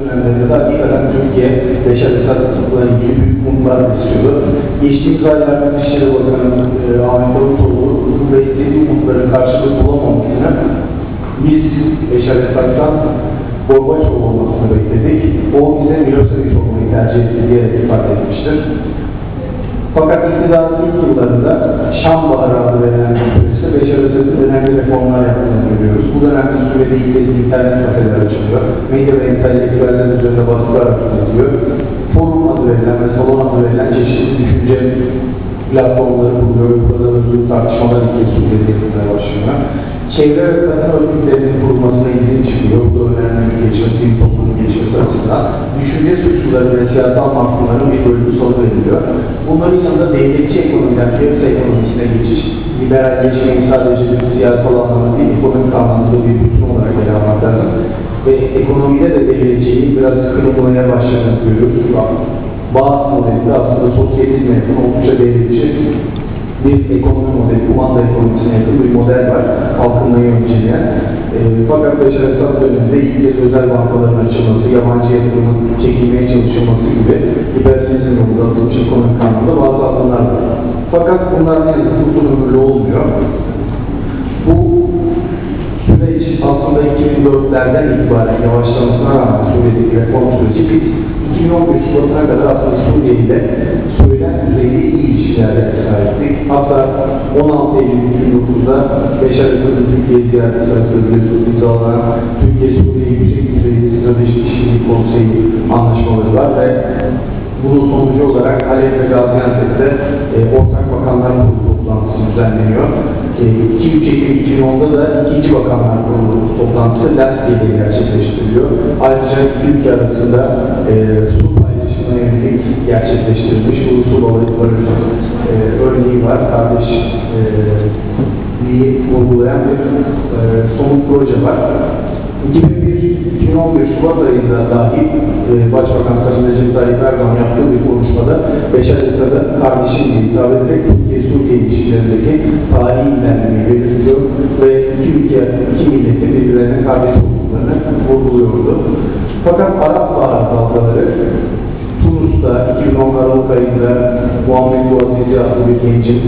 dönemlerinde de hakikaten Türkiye Beşer Esad tutukla ilgili büyük umutlar besliyordu. Geçtiğimiz aylarda Dışişleri Bakanı e, Ahmet Davutoğlu ve istediği umutların karşılığı bulamamasını biz Beşer Esad'dan Gorbaçov olmasını bekledik. O bize Milosevic olmayı tercih etti diye ifade etmiştir. Fakat iktidarın ilk yıllarında Şam Baharı adı verilen bir süreçte Beşar Esad'ın önemli reformlar yaptığını görüyoruz. Bu dönemde Suriye'de ilk kez internet kafeler açılıyor. Medya ve entelektüeller üzerinde baskılar yapılıyor. Forum adı verilen ve salon adı verilen çeşitli düşünce platformları kuruluyor. Burada özgür tartışmalar Suriye'de yapılmaya başlıyor. Çevre ve kadın örgütlerinin kurulmasına izin çıkıyor. Bu da önemli bir gelişme, sivil toplumun gelişmesi açısından. Düşünce suçluları ve siyasal mahkumların bir bölümü salı veriliyor. Bunların yanında devletçi ekonomiden piyasa ekonomisine geçiş, liberalleşmeyi sadece bir siyasal anlamda değil, ekonomik anlamda bir bütün olarak ele almak. Ve ekonomide de devletçiliği biraz kırılmaya başladığını görüyoruz. Bazı modelinde aslında sosyalizme yakın oldukça devletçi bir ekonomi modeli, kumanda ekonomisine yakın bir model var. Kalkınmayı önceleyen. E, fakat Beşer Esad döneminde kez özel bankaların açılması, yabancı yatırımın çekilmeye çalışılması gibi liberalizm yolunda atılmış ekonomik anlamda bazı adımlar var. Fakat bunlar ki uzun ömürlü olmuyor. Bu süreç aslında 2004'lerden itibaren yavaşlamasına rağmen Suriye'deki reform süreci biz 2015 Şubat'ına kadar aslında Suriye ile düzeyinde iyi ilişkilerde sahiptik. Hatta 16 Eylül 2009'da Beşar Esad'ın Türkiye ziyareti sırasında biliyorsunuz imzalanan Türkiye-Suriye Yüksek Düzeyli Stratejik İşbirliği Konseyi anlaşmaları var ve bunun sonucu olarak Halep ve Gaziantep'te e, Ortak Bakanlar Kurulu toplantısı düzenleniyor. E, 2-3 Ekim 2010'da da ikinci Bakanlar Kurulu toplantısı Laskiye'de gerçekleştiriliyor. Ayrıca ülke arasında e, su paylaşımına yönelik gerçekleştirilmiş ulusal balık barış e, örneği var. Kardeş e, vurgulayan bir e, somut proje var. 2001-2011 Şubat ayında dahi e, Başbakan Sayın Recep Tayyip Erdoğan yaptığı bir konuşmada Beşer Esad'a kardeşim diye hitap ederek Türkiye-Suriye ilişkilerindeki tarihi ilerlemeyi belirtiyor ve iki ülke, iki milletin birbirlerine kardeş olduklarını vurguluyordu. Fakat Arap Baharı dalgaları Tunus'ta 2010 Aralık ayında Muhammed Bouazizi adlı bir gencin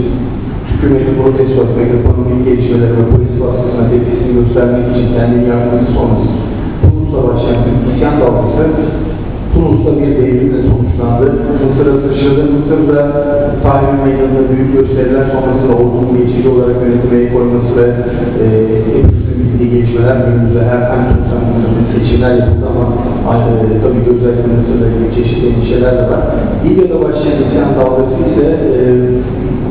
hükümeti protesto etmek, ekonomik gelişmeler ve polis baskısına tepkisini göstermek için kendini yakması sonrası Tunus'ta başlayan isyan dalgası Tunus'ta bir devrimle sonuçlandı. Mısır'a taşıdı. Mısır'da Tahrir Meydanı'nda büyük gösteriler sonrasında ordunun geçici olarak yönetime el koyması ve e, hepimizin bildiği gelişmeler günümüzde her hem Tunus'ta Mısır'da seçimler yapıldı ama aynı, e, tabii ki özellikle Mısır'da çeşitli endişeler de var. Libya'da başlayan isyan dalgası ise e,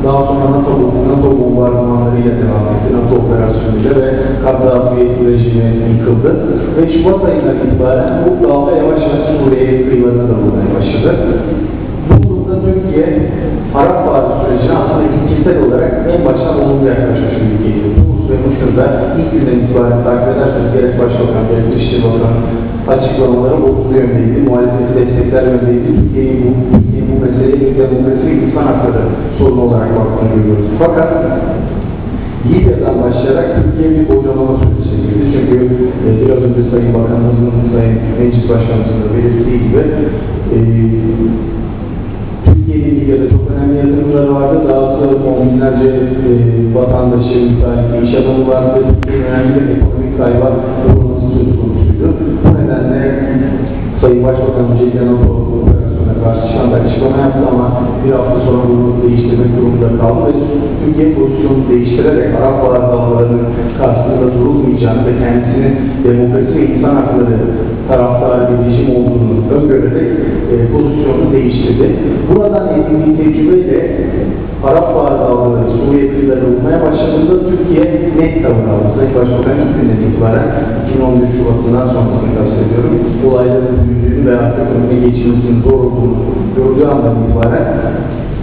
daha sonra NATO, NATO bombardımanlarıyla devam etti. NATO operasyonuyla ve Kaddafi rejimi yıkıldı. Ve Şubat ayından itibaren bu dalga yavaş yavaş Suriye'ye günden itibaren takip ederseniz gerek Başbakan, gerek Dışişleri Bakanı açıklamaları olumlu yöndeydi. Muhalefeti destekler yöndeydi. Türkiye'yi bu, Türkiye bu meseleye bir demokrasi insan hakları sorunu olarak baktığını görüyoruz. Fakat Libya'dan başlayarak Türkiye bir bocalama süreci girdi. Çünkü e, biraz önce Sayın Bakanımızın, Sayın Meclis Başkanımızın da belirttiği gibi e, vardı. Dahası on binlerce e, vatandaşı, müteahhiti, iş adamı vardı. Önemli bir ekonomik kayba uğraması söz konusuydu. Bu nedenle Sayın Başbakan Ceylan operasyona karşı şu anda açıklama yaptı ama bir hafta sonra bunu değiştirmek durumunda kaldı ve Türkiye pozisyonunu değiştirerek Arap Baharı dalgalarının karşısında durulmayacağını ve kendisinin demokrasi ve insan hakları taraftarı bir olduğunu öngörerek e, pozisyonunu değiştirdi. Buradan edindiği tecrübeyle Arap Baharı dalgaları Suriye kıyılarına vurmaya başladığında Türkiye net tavır aldı. Sayın Başbakan ilk günden itibaren 2011 Şubat'ından sonrasını kastediyorum. Olayların büyüdüğünü ve artık önüne geçilmesinin zor olduğunu gördüğü andan itibaren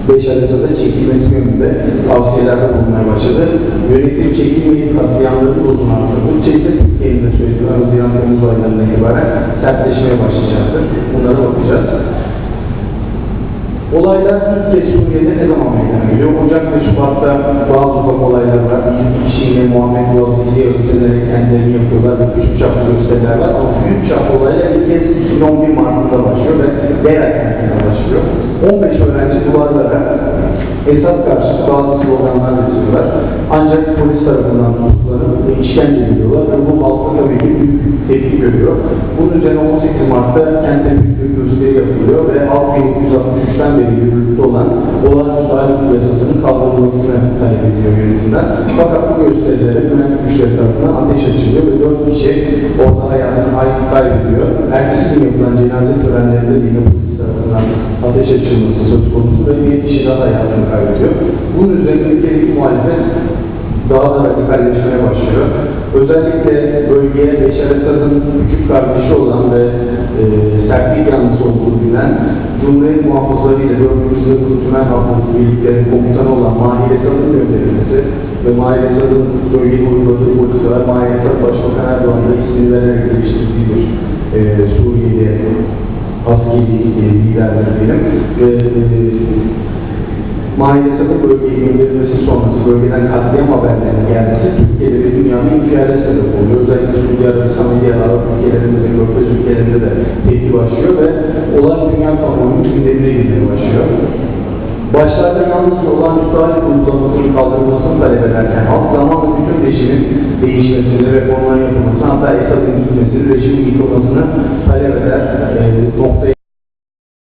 beş arasında çekilmesi yönünde tavsiyelerde bulunmaya başladı. Yönetim çekilmeyip katliamları uzun artırdı. Bu çekilme Türkiye'nin Temmuz aylarından itibaren sertleşmeye başlayacaktır. Bunlara bakacağız. Olaylar ilk kez Suriye'de ne zaman meydana geliyor? Ocak ve Şubat'ta bazı ufak olaylar var. Bir kişiyle Muhammed Boğazizi'ye örgütlenerek kendilerini yapıyorlar küçük çaplı gösteriler var. Ama büyük çaplı olaylar ilk kez 2011 11 Mart'ta başlıyor ve yerel kentinde başlıyor. 15 öğrenci duvarlara Esad karşıtı bazı sloganlar yazıyorlar. Ancak polis tarafından tutuklanıp işkence ediliyorlar ve bu halkta tabii ki büyük tepki görüyor. Bunun üzerine 18 Mart'ta kentte büyük bir gösteri yapılıyor ve halk 1963'ten beri yürürlükte olan olağanüstü hal yasasının kaldırılmasını talep ediyor yönetimden. Fakat bu gösterilere güvenlik güçleri tarafından ateş açılıyor ve 4 kişi orada hayatını hayat kaybediyor. Ertesi gün yapılan cenaze törenlerinde de yine polis ateş açılması söz konusu ve bir kişi daha hayatını kaybediyor. Bunun üzerine ülkedeki muhalefet daha da radikalleşmeye başlıyor. Özellikle bölgeye Beşer Esad'ın küçük kardeşi olan ve e, sertlik yanlısı olduğu bilinen Cumhuriyet muhafızları ile 4. Zırhlı Tümen Hafız birliklerin komutanı olan Mahir Esad'ın gönderilmesi ve Mahir Esad'ın bölgeye uyguladığı politikalar Mahir Esad Başbakan Erdoğan'da ismini vererek geliştirdiği e, Suriyeli askeri liderler diyelim. Ve, e, Maalesef bölgeye gönderilmesi sonrası bölgeden katliam haberlerinin gelmesi Türkiye'de ve dünyada infiale sebep oluyor. Özellikle Suudi Arabistan ve diğer Arap ülkelerinde ve Körfez ülkelerinde de tepki başlıyor ve olay dünya kamuoyunun gündemine girmeye başlıyor. Başlarda yalnızca olan müstahil uygulamasının kaldırılmasını talep ederken halk zamanla bütün rejimin değişmesini, reformların yapılmasını hatta Esad'ın gitmesini, rejimin yıkılmasını talep eder e, noktaya